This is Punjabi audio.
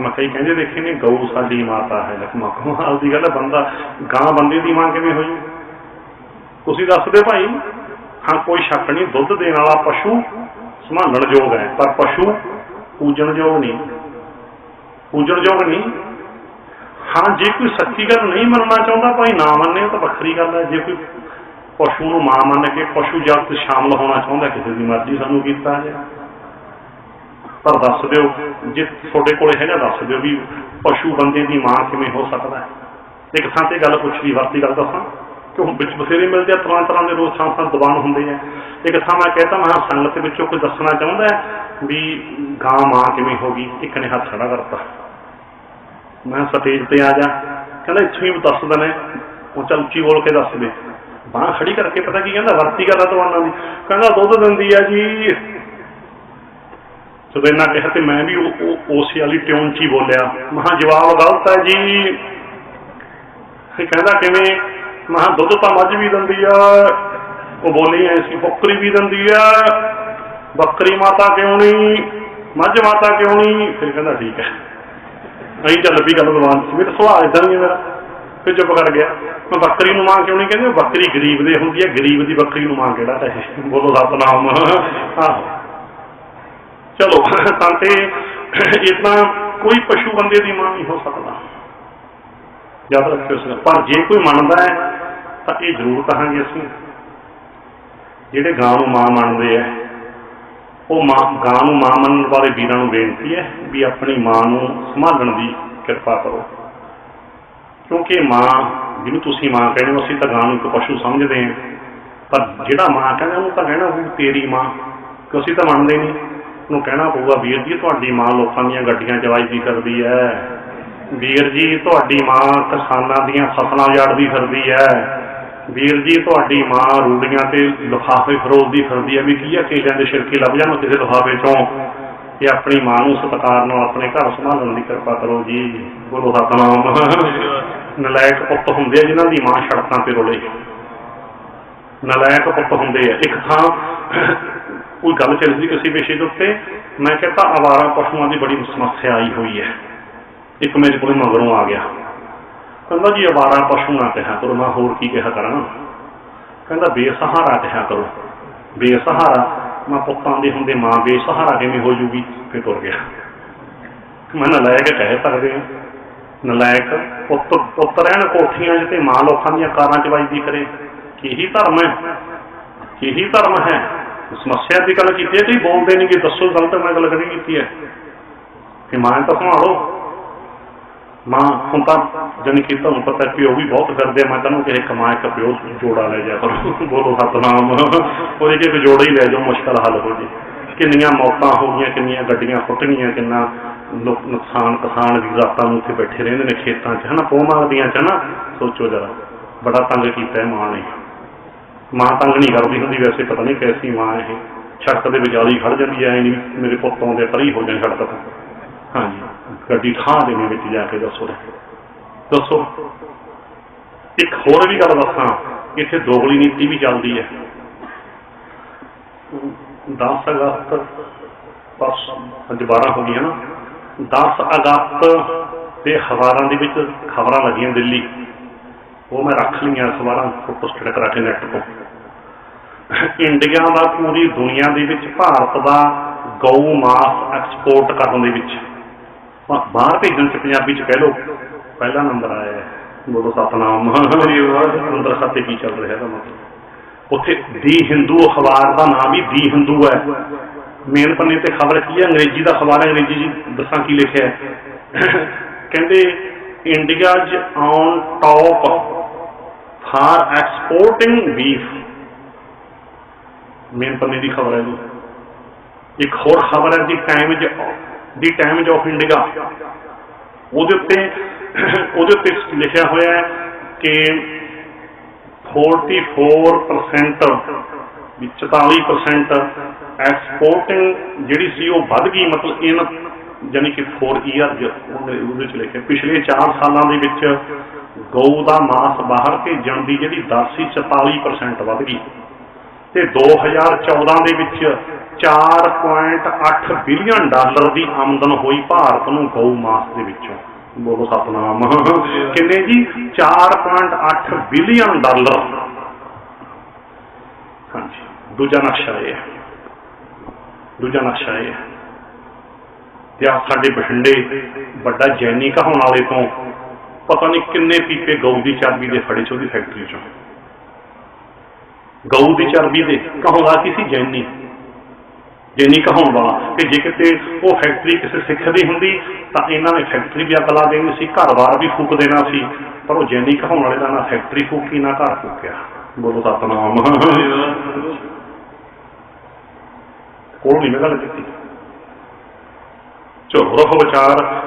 ਮੈਂ ਕਹਿੰਦੇ ਦੇਖੇ ਨੇ, ਗਊ ਸਾਡੀ ਮਾਤਾ ਹੈ, ਲਖਮਾ। ਕਮਾਲ ਦੀ ਗੱਲ ਹੈ, ਬੰਦਾ ਗਾਂ ਬੰਦੇ ਦੀ ਮਾਂ ਕਿਵੇਂ ਹੋ ਤੁਸੀਂ ਦੱਸਦੇ ਦਿਓ ਭਾਈ, ਹਾਂ, ਕੋਈ ਸ਼ੱਕ ਨਹੀਂ, ਦੁੱਧ ਦੇਣ ਵਾਲਾ ਪਸ਼ੂ ਸੰਭਾਲਣ ਯੋਗ ਹੈ, ਪਰ ਪਸ਼ੂ ਪੂਜਣ ਯੋਗ ਨਹੀਂ। ਪੂਜਣ ਯੋਗ ਨਹੀਂ। ਹਾਂ, ਜੇ ਕੋਈ ਸੱਚੀ ਗੱਲ ਨਹੀਂ ਮੰਨਣਾ ਚਾਹੁੰਦਾ ਭਾਈ, ਨਾ ਮੰਨੇ ਤਾਂ ਵੱਖਰੀ ਗੱਲ ਹੈ। ਜੇ ਕੋਈ ਪਸ਼ੂ ਨੂੰ ਮਾਂ ਮੰਨ ਕੇ ਪਸ਼ੂ ਜਗਤ ਸ਼ਾਮਲ ਹੋਣਾ ਚਾਹੁੰਦਾ, ਕਿਸੇ ਦੀ ਮਰਜ਼ੀ ਸਾਨੂੰ ਕੀਤਾ ਹੈ ਪਰ ਦੱਸ ਦਿਓ, ਜੇ ਤੁਹਾਡੇ ਕੋਲੇ ਹੈਗਾ ਦੱਸ ਦਿਓ ਵੀ ਪਸ਼ੂ ਬੰਦੇ ਦੀ ਮਾਂ ਕਿਵੇਂ ਹੋ ਸਕਦਾ ਹੈ। ਇੱਕ ਥਾਂ ਤੇ ਗੱਲ ਪੁੱਛ ਵਰਤੀ ਗੱਲ ਦੱਸਾਂ। ਕਿ ਹੁਣ ਵਿੱਚ ਬਥੇਰੇ ਮਿਲਦੇ ਆ, ਤਰ੍ਹਾਂ ਤਰ੍ਹਾਂ ਦੇ ਰੋਜ਼ ਥਾਂ ਥਾਂ ਦੀਵਾਨ ਹੁੰਦੇ ਆ। ਇੱਕ ਥਾਂ ਮੈਂ ਕਹਿੰਦਾ ਮੈਂ ਕਿਹਾ ਸੰਗਤ ਵਿੱਚੋਂ ਕੋਈ ਦੱਸਣਾ ਚਾਹੁੰਦਾ ਵੀ ਗਾਂ ਮਾਂ ਕਿਵੇਂ ਹੋ ਗਈ? ਇੱਕ ਨੇ ਹੱਥ ਖੜਾ ਕਰਤਾ। ਮੈਂ ਸਟੇਜ ਤੇ ਆ ਜਾ ਕਹਿੰਦਾ, ਇੱਥੋਂ ਹੀ ਦੱਸ ਦਨੇ ਉਹ ਚੱਲ ਉੱਚੀ ਬੋਲ ਕੇ ਦੱਸ ਦੇ। ਬਾਹ ਖੜੀ ਕਰਕੇ ਪਤਾ ਕੀ ਕਹਿੰਦਾ, ਵਰਤੀ ਕਰਦਾ ਦਵਾਨਾਂ ਦੀ। ਕਹਿੰਦਾ, ਦੁੱਧ ਦਿੰਦੀ ਆ ਜੀ। ਜਦੋਂ ਕਿਹਾ ਤੇ ਮੈਂ ਵੀ ਉਹ- ਉਹ- ਵਾਲੀ ਟਿਊਨ ਚ ਹੀ ਬੋਲਿਆ। ਮਹਾ ਜਵਾਬ ਗਲਤ ਹੈ ਜੀ। ਇਹ ਕਹਿੰਦਾ ਕਿਵੇਂ? ਮਹਾ ਦੁੱਧ ਤਾਂ ਮੱਝ ਵੀ ਦਿੰਦੀ ਆ। ਉਹ ਬੋਲੀ ਐ ਸੀ ਬੱਕਰੀ ਵੀ ਦਿੰਦੀ ਆ। ਬੱਕਰੀ ਮਾਤਾ ਕਿਉਂ ਨਹੀਂ? ਮੱਝ ਮਾਤਾ ਕਿਉਂ ਨਹੀਂ? ਫਿਰ ਕਹਿੰਦਾ ਠੀਕ ਹੈ। ਅਹੀਂ ਚੱਲ ਵੀ ਗੱਲ ਦਵਾਨ ਸੀ ਮੇਰਾ ਸੁਭਾਅ ਇਦਾਂ ਨਹੀਂ ਹੈ ਮੇਰਾ। ਫਿਰ ਚੁੱਪ ਕਰ ਗਿਆ। ਮੈਂ ਬੱਕਰੀ ਨੂੰ ਮਾਂ ਕਿਉਂ ਨਹੀਂ ਕਹਿੰਦੇ? ਬੱਕਰੀ ਗਰੀਬ ਦੇ ਹੁੰਦੀ ਹੈ। ਗਰੀਬ ਦੀ ਬੱਕਰੀ ਨੂੰ ਮਾਂ ਕਿਹੜਾ ਹੈ? ਬੋਲੋ ਸਤਨਾਮ। ਆਹੋ। ਚਲੋ, ਤਾਂ ਤੇ ਇਤਨਾ ਕੋਈ ਪਸ਼ੂ ਬੰਦੇ ਦੀ ਮਾਂ ਨਹੀਂ ਹੋ ਸਕਦਾ। ਯਾਦ ਰੱਖਿਓ ਇਸ ਪਰ ਜੇ ਕੋਈ ਮੰਨਦਾ ਹੈ, ਤਾਂ ਇਹ ਜ਼ਰੂਰ ਕਹਾਂਗੇ ਅਸੀਂ, ਜਿਹੜੇ ਗਾਂ ਨੂੰ ਮਾਂ ਮੰਨਦੇ ਆ, ਉਹ ਮਾਂ, ਗਾਂ ਨੂੰ ਮਾਂ ਮੰਨਣ ਵਾਲੇ ਵੀਰਾਂ ਨੂੰ ਬੇਨਤੀ ਹੈ ਵੀ ਆਪਣੀ ਮਾਂ ਨੂੰ ਸੰਭਾਲਣ ਦੀ ਕਿਰਪਾ ਕਰੋ। ਕਿਉਂਕਿ ਮਾਂ, ਜਿਹਨੂੰ ਤੁਸੀਂ ਮਾਂ ਕਹਿੰਦੇ ਹੋ, ਅਸੀਂ ਤਾਂ ਗਾਂ ਨੂੰ ਇੱਕ ਪਸ਼ੂ ਸਮਝਦੇ ਹਾਂ। ਪਰ ਜਿਹੜਾ ਮਾਂ ਕਹਿੰਦਾ, ਉਹਨੂੰ ਤਾਂ ਕਹਿਣਾ ਵੀ ਤੇਰੀ ਮਾਂ। ਕਿ ਅਸੀਂ ਤਾਂ ਮੰਨਦੇ ਨਹੀਂ? ਉਹਨੂੰ ਕਹਿਣਾ ਪਊਗਾ, ਵੀਰ ਜੀ, ਤੁਹਾਡੀ ਮਾਂ ਲੋਕਾਂ ਦੀਆਂ ਗੱਡੀਆਂ ਚਵਾਈਦੀ ਕਰਦੀ ਹੈ। ਵੀਰ ਜੀ, ਤੁਹਾਡੀ ਮਾਂ ਕਿਸਾਨਾਂ ਦੀਆਂ ਫਸਲਾਂ ਜਾੜਦੀ ਫਿਰਦੀ ਹੈ। ਵੀਰ ਜੀ, ਤੁਹਾਡੀ ਮਾਂ ਰੂੜੀਆਂ ਤੇ ਲਿਫਾਫੇ ਫਰੋਲਦੀ ਫਿਰਦੀ ਹੈ। ਵੀ ਕੀ ਆ, ਕੇਲਿਆਂ ਦੇ ਛਿਲਕੇ ਲੱਭ ਜਾਣ ਕਿਸੇ ਲਿਫਾਫੇ ਚੋਂ? ਤੇ ਆਪਣੀ ਮਾਂ ਨੂੰ ਸਤਿਕਾਰ ਨਾਲ ਆਪਣੇ ਘਰ ਸੰਭਾਲਣ ਦੀ ਕਿਰਪਾ ਕਰੋ ਜੀ। ਗੁਰੂ ਸਤਨਾਮ ਨਲਾਇਕ ਪੁੱਤ ਹੁੰਦੇ ਆ ਜਿਨ੍ਹਾਂ ਦੀ ਮਾਂ ਸੜਕਾਂ ਤੇ ਰੋਲੇ। ਨਲਾਇਕ ਪੁੱਤ ਹੁੰਦੇ ਆ। ਇੱਕ ਥਾਂ ਕੋਈ ਗੱਲ ਚੱਲਦੀ ਕਿਸੇ ਵਿਸ਼ੇ ਦੇ ਉੱਤੇ, ਮੈਂ ਕਹਿੰਦਾ ਆਵਾਰਾ ਪਸ਼ੂਆਂ ਦੀ ਬੜੀ ਸਮੱਸਿਆ ਆਈ ਹੋਈ ਹੈ। ਇੱਕ ਮੇਰੇ ਕੋਲ ਮਗਰੋਂ ਆ ਗਿਆ। ਕਹਿੰਦਾ ਜੀ ਆਵਾਰਾ ਪਸੂਆਂ ਕਿਹਾ ਕਰੋ, ਮੈਂ ਹੋਰ ਕੀ ਕਿਹਾ ਕਰਾਂ? ਕਹਿੰਦਾ ਬੇਸਹਾਰਾ ਕਿਹਾ ਕਰੋ। ਬੇਸਹਾਰਾ, ਮੈਂ ਪੁੱਤਾਂ ਦੇ ਹੁੰਦੇ ਮਾਂ ਬੇਸਹਾਰਾ ਕਿਵੇਂ ਹੋ ਜੂਗੀ? ਫਿਰ ਤੁਰ ਗਿਆ। ਮੈਂ ਨਲਾਇਕ ਕਹਿ ਸਕਦੇ ਹਾਂ। ਨਲਾਇਕ ਪੁੱਤ ਪੁੱਤ ਰਹਿਣ ਕੋਠੀਆਂ 'ਚ ਤੇ ਮਾਂ ਲੋਕਾਂ ਦੀਆਂ ਕਾਰਾਂ 'ਚ ਵੱਜਦੀ ਕਰੇ ਇਹੀ ਧਰਮ ਹੈ? ਇਹੀ ਧਰਮ ਹੈ? ਸਮੱਸਿਆ ਦੀ ਗੱਲ ਕੀਤੀ ਹੈ, ਤੁਸੀਂ ਬੋਲਦੇ ਨਹੀਂ ਕਿ ਦੱਸੋ, ਗੱਲ ਤਾਂ ਮੈਂ ਗੱਲ ਕਰੀ ਕੀਤੀ ਹੈ। ਕਿ ਮਾਂ ਤਾਂ ਸੰਭਾਲੋ ਮਾਂ ਹੁਣ ਤਾਂ ਜਾਣੀ ਕਿ ਤੁਹਾਨੂੰ ਪਤਾ ਕਿ ਉਹ ਵੀ ਬਹੁਤ ਕਰਦੇ ਆ, ਮੈਂ ਤੁਹਾਨੂੰ ਕਿਸੇ ਕਮਾ ਇੱਕ ਪਿਓ ਜੋੜਾ ਲੈ ਜਾ ਕਰੋ। ਬੋਲੋ ਸਤਨਾਮ। ਉਹਦੇ ਜੇ ਕੋਈ ਜੋੜਾ ਹੀ ਲੈ ਜਾਓ, ਮੁਸ਼ਕਲ ਹੱਲ ਹੋ ਜੇ। ਕਿੰਨੀਆਂ ਮੌਤਾਂ ਹੋ ਗਈਆਂ, ਕਿੰਨੀਆਂ ਗੱਡੀਆਂ ਫੁੱਟ ਗਈਆਂ ਕਿੰਨਾ ਨੁਕਸਾਨ ਕਿਸਾਨ ਵੀ ਰਾਤਾਂ ਨੂੰ ਉੱਥੇ ਬੈਠੇ ਰਹਿੰਦੇ ਨੇ ਖੇਤਾਂ 'ਚ, ਹਨਾ ਪੋਮਾਂ ਦੀਆਂ 'ਚ, ਹਨਾ। ਸੋਚੋ ਜਰਾ, ਬੜਾ ਤੰਗ ਕੀਤਾ ਹੈ ਮਾਂ ਨੇ। ਮਾਂ ਤੰਗ ਨਹੀਂ ਕਰਦੀ ਹੁੰਦੀ, ਵੈਸੇ ਪਤਾ ਨਹੀਂ ਕੈਸੀ ਮਾਂ ਇਹ। ਸੜਕ ਦੇ ਵਿਚਾਲੀ ਖੜ ਜਾਂਦੀ ਐ ਨਹੀਂ ਮੇਰੇ ਪੁੱਤ ਆਉਂਦੇ ਪਰੀ ਹੋ ਜਾਣ ਸੜਕ ਤੋਂ ਹਾਂਜੀ, ਗੱਡੀ ਠਾਂ ਦੇਣੇ ਵਿੱਚ ਜਾ ਕੇ, ਦੱਸੋ। ਦੱਸੋ। ਇੱਕ ਹੋਰ ਵੀ ਗੱਲ ਦੱਸਾਂ, ਇੱਥੇ ਦੋਗਲੀ ਨੀਤੀ ਵੀ ਚੱਲਦੀ ਹੈ 10 ਅਗਸਤ, ਬਸ ਅੱਜ 12 ਹੋ ਗਈਆਂ ਨਾ। 10 ਅਗਸਤ ਦੇ ਅਖਬਾਰਾਂ ਦੇ ਵਿੱਚ ਖਬਰਾਂ ਲੱਗੀਆਂ ਦਿੱਲੀ। ਉਹ ਮੈਂ ਰੱਖ ਲਈਆਂ ਅਖਬਾਰਾਂ ਫੋਟੋ ਸਟੇਟ ਕਰਾ ਕੇ ਨੈਟ ਤੋਂ। ਇੰਡੀਆ ਦਾ ਪੂਰੀ ਦੁਨੀਆ ਦੇ ਵਿੱਚ ਭਾਰਤ ਦਾ ਗਊ ਮਾਸ ਐਕਸਪੋਰਟ ਕਰਨ ਦੇ ਵਿੱਚ। ਬਾਹਰ ਭੇਜਣ ਚ ਪੰਜਾਬੀ ਚ ਕਹਿ ਲਓ ਪਹਿਲਾ ਨੰਬਰ ਆਇਆ ਹੈ। ਬੋਲੋ ਸਤਨਾਮ। ਅੰਦਰ ਖਾਤੇ ਕੀ ਚੱਲ ਰਿਹਾ ਦਾ ਮਤਲਬ? ਉੱਥੇ ਦੀ ਹਿੰਦੂ ਅਖਬਾਰ ਦਾ ਨਾਮ ਵੀ ਦੀ ਹਿੰਦੂ ਹੈ। ਮੇਨ ਪੰਨੇ ਤੇ ਖਬਰ ਕੀ ਹੈ? ਅੰਗਰੇਜ਼ੀ ਦਾ ਅਖਬਾਰ ਹੈ। ਅੰਗਰੇਜ਼ੀ ਜੀ ਦੱਸਾਂ ਕੀ ਲਿਖਿਆ ਹੈ। ਕਹਿੰਦੇ ਇੰਡੀਆ ਜ on top for exporting beef main ਪੰਨੇ ਦੀ ਖਬਰ ਹੈ ਜੀ। ਇੱਕ ਹੋਰ ਖਬਰ ਹੈ ਜੀ ਟਾਈਮ ਦੀ ਟਾਈਮਜ਼ ਆਫ ਇੰਡੀਆ। ਉਹਦੇ ਉੱਤੇ ਉਹਦੇ ਉੱਤੇ ਲਿਖਿਆ ਹੋਇਆ ਹੈ ਕਿ 44% ਵੀ 44% ਐਕਸਪੋਰਟਿੰਗ ਜਿਹੜੀ ਸੀ ਉਹ ਵੱਧ ਗਈ, ਮਤਲਬ ਇਨ ਯਾਨੀ ਕਿ 4 ਈਅਰ ਉਹਦੇ ਉਹਦੇ ਚ ਲਿਖਿਆ। ਪਿਛਲੇ 4 ਸਾਲਾਂ ਦੇ ਵਿੱਚ ਗਊ ਦਾ ਮਾਸ ਬਾਹਰ ਭੇਜਣ ਦੀ ਜਿਹੜੀ ਦਰ ਸੀ 44% ਵੱਧ ਗਈ। ਤੇ 2014 ਦੇ ਵਿੱਚ 4.8 ਬਿਲੀਅਨ ਡਾਲਰ ਦੀ ਆਮਦਨ ਹੋਈ ਭਾਰਤ ਨੂੰ ਗਊ ਮਾਸ ਦੇ ਵਿੱਚੋਂ। ਬੋਲੋ ਸਤਨਾਮ। ਕਿੰਨੇ ਜੀ? 4.8 ਬਿਲੀਅਨ ਡਾਲਰ। ਹਾਂਜੀ, ਦੂਜਾ ਨਕਸ਼ਾ ਇਹ ਹੈ। ਦੂਜਾ ਨਕਸ਼ਾ ਇਹ ਹੈ। ਤੇ ਆ ਸਾਡੇ ਬਠਿੰਡੇ ਵੱਡਾ ਜੈਨੀ ਕਹਾਉਣ ਵਾਲੇ ਤੋਂ ਪਤਾ ਨਹੀਂ ਕਿੰਨੇ ਪੀਪੇ ਗਊ ਦੀ ਚਰਬੀ ਦੇ ਫੜੇ ਚ ਉਹਦੀ ਫੈਕਟਰੀ ਚੋਂ। ਗਊ ਦੀ ਚਰਬੀ ਦੇ ਕਹਾਉਂਦਾ ਕਿਸੇ ਜੈਨੀ। ਜੈਨੀ ਕਹਾਉਣ ਵਾਲਾ। ਕਿ ਜੇ ਕਿਤੇ ਉਹ ਫੈਕਟਰੀ ਕਿਸੇ ਸਿੱਖ ਦੀ ਹੁੰਦੀ, ਤਾਂ ਇਹਨਾਂ ਨੇ ਫੈਕਟਰੀ ਵੀ ਅਕਲਾ ਦੇਣੀ ਸੀ ਘਰ-ਬਾਰ ਵੀ ਫੂਕ ਦੇਣਾ ਸੀ। ਪਰ ਉਹ ਜੈਨੀ ਕਹਾਉਣ ਵਾਲੇ ਦਾ ਨਾ ਫੈਕਟਰੀ ਫੂਕੀ ਨਾ ਘਰ ਫੂਕਿਆ। ਬੋਲੋ ਸਤਨਾਮ ਕੋਲ ਨਹੀਂ ਮੈਂ ਗੱਲ ਕੀਤੀ। ਚਲੋ ਰਹੋ ਵਿਚਾਰ।